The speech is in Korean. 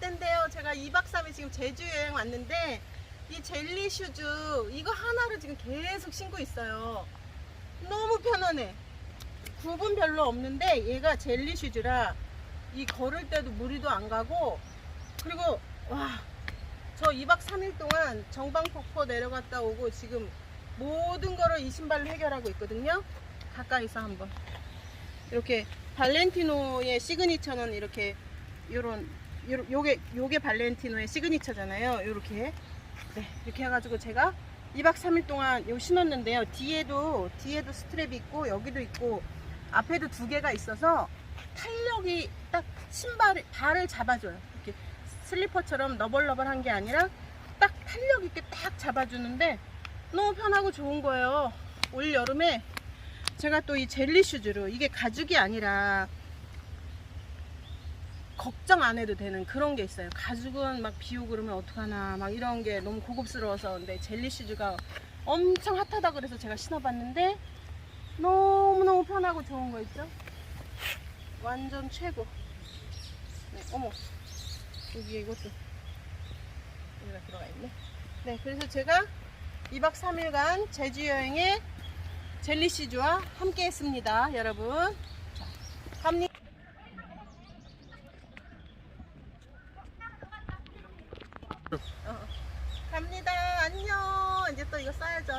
때인데요. 제가 2박 3일 지금 제주 여행 왔는데 이 젤리 슈즈 이거 하나를 지금 계속 신고 있어요. 너무 편하네. 굽은 별로 없는데 얘가 젤리 슈즈라 이 걸을 때도 무리도 안 가고 그리고 와 저 2박 3일 동안 정방폭포 내려갔다 오고 지금 모든 거를 이 신발로 해결하고 있거든요. 가까이서 한번 이렇게 발렌티노의 시그니처는 이렇게 요런 요- 요게 요게 발렌티노의 시그니처잖아요. 요렇게 네 이렇게 해 가지고 제가 2박 3일 동안 요 신었는데요. 뒤에도 뒤에도 스트랩이 있고 여기도 있고 앞에도 두 개가 있어서 탄력이 딱 신발 발을 잡아줘요. 이렇게 슬리퍼처럼 너벌너벌한 게 아니라 딱 탄력 있게 딱 잡아주는데 너무 편하고 좋은 거예요. 올 여름에 제가 또 이 젤리 슈즈로 이게 가죽이 아니라 걱정 안 해도 되는 그런 게 있어요. 가죽은 막 비우고 그러면 어떡하나 막 이런 게 너무 고급스러워서 근데 젤리 슈즈가 엄청 핫하다 그래서 제가 신어봤는데 너무너무 편하고 좋은 거 있죠? 완전 최고. 네, 어머. 여기 이것도 여기가 들어가 있네. 네, 그래서 제가 2박 3일간 제주 여행에 젤리 시즈와 함께 했습니다, 여러분. 어, 어. 갑니다. 안녕. 이제 또 이거 써야죠.